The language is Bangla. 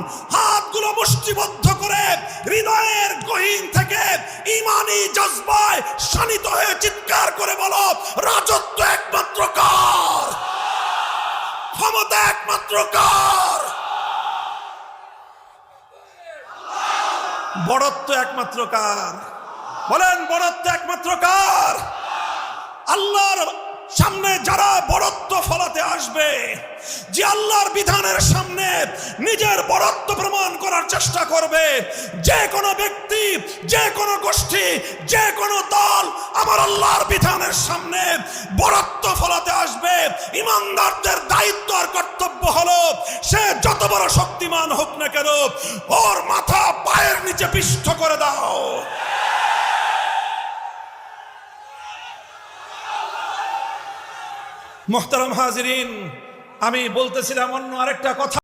হাতগুলো মুষ্টিবদ্ধ করে হৃদয়ের গহীন থেকে ইমানি জজবায় শানিত হয়ে চিৎকার করে বলো, রাজত্ব একমাত্র কার? ক্ষমতা একমাত্র কার? বড়ত্ব একমাত্র কার? বলেন, বড়ত্ব একমাত্র কার? আল্লাহর সামনে যারা ফলাতে আসবে যে আল্লাহর বিধানের সামনে নিজের বড়ত্ব প্রমাণ করার চেষ্টা করবে। যে কোনো ব্যক্তি, যে কোনো গোষ্ঠী, যে কোনো দল আমার আল্লাহর বিধানের সামনে বড়ত্ব ফলাতে আসবে। ইমানদারদের দায়িত্ব আর কর্তব্য হলো সে যত বড় শক্তিমান হোক না কেন, ওর মাথা পায়ের নিচে পিষ্ঠ করে দাও। মোহতারাম হাজির আমি বলতেছিলাম অন্য আরেকটা কথা।